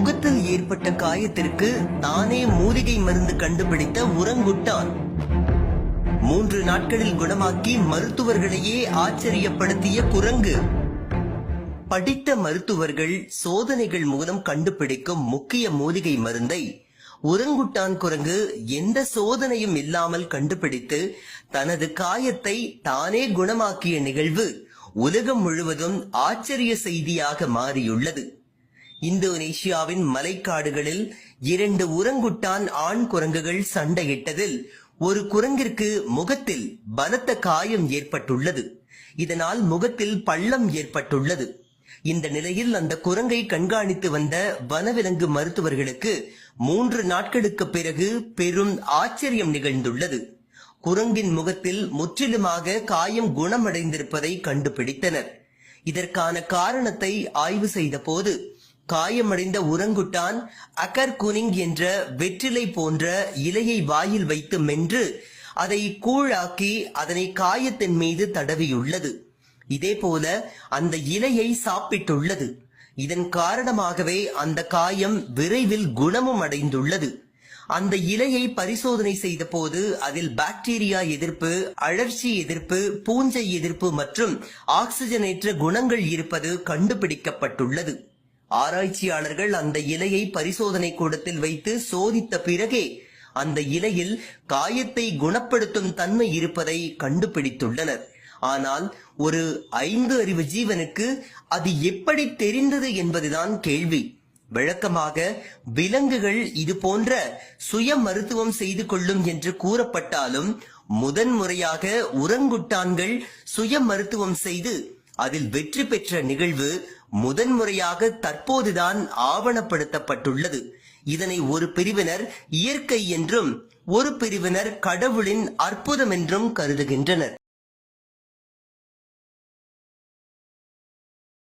முகத்தில் ஏற்பட்ட காயத்திற்கு தானே மூலிகை மருந்து கண்டுபிடித்த உரங்குட்டான். மூன்று நாட்களில் குணமாக்கி மருத்துவர்களையே ஆச்சரியப்படுத்திய குரங்கு. படித்த மருத்துவர்கள் சோதனைகள் மூலம் கண்டுபிடிக்கும் முக்கிய மூலிகை மருந்தை உரங்குட்டான் குரங்கு எந்த சோதனையும் இல்லாமல் கண்டுபிடித்து தனது காயத்தை தானே குணமாக்கிய நிகழ்வு உலகம் முழுவதும் ஆச்சரிய செய்தியாக மாறியுள்ளது. இந்தோனேஷியாவின் மலைக்காடுகளில் இரண்டு உரங்குட்டான் ஆண் குரங்குகள் சண்டையிட்டதில் ஒரு குரங்கிற்கு முகத்தில் பலத்த காயம் ஏற்பட்டுள்ளது. இதனால் முகத்தில் பள்ளம் ஏற்பட்டுள்ளது. இந்த நிலையில் அந்த குரங்கை கண்காணித்து வந்த வனவிலங்கு மருத்துவர்களுக்கு மூன்று நாட்களுக்கு பிறகு பெரும் ஆச்சரியம் நிகழ்ந்துள்ளது. குரங்கின் முகத்தில் முற்றிலுமாக காயம் குணமடைந்திருப்பதை கண்டுபிடித்தனர். இதற்கான காரணத்தை ஆய்வு செய்த போது காயமடைந்த உரங்குட்டான் அகர் குனிங் என்ற வெற்றிலை போன்ற இலையை வாயில் வைத்து மென்று அதை கூழாக்கி அதனை காயத்தின் மீது தடவியுள்ளது. இதேபோல அந்த இலையை சாப்பிட்டுள்ளது. இதன் காரணமாகவே அந்த காயம் விரைவில் குணமும் அடைந்துள்ளது. அந்த இலையை பரிசோதனை செய்த போது அதில் பாக்டீரியா எதிர்ப்பு அழற்சி எதிர்ப்பு பூஞ்சை எதிர்ப்பு மற்றும் ஆக்சிஜனேற்ற குணங்கள் இருப்பது கண்டுபிடிக்கப்பட்டுள்ளது. ஆராய்ச்சியாளர்கள் அந்த இலையை பரிசோதனை கூடத்தில் வைத்து சோதித்த பிறகே அந்த இலையில் காயத்தை குணப்படுத்தும் தன்மை இருப்பதை கண்டுபிடித்துள்ளனர். ஆனால் ஒரு ஐந்து அறிவு ஜீவனுக்கு அது எப்படி தெரிந்தது என்பதுதான் கேள்வி. விளக்கமாக விலங்குகள் இது போன்ற சுய மருத்துவம் செய்து கொள்ளும் என்று கூறப்பட்டாலும் முதன்முறையாக உரங்குட்டான்கள் சுய மருத்துவம் செய்து அதில் வெற்றி பெற்ற நிகழ்வு முதன்முறையாக தற்போதுதான் ஆவணப்படுத்தப்பட்டுள்ளது. இதனை ஒரு பிரிவினர் இயற்கை என்றும் ஒரு பிரிவினர் கடவுளின் அற்புதம் என்றும் கருதுகின்றனர்.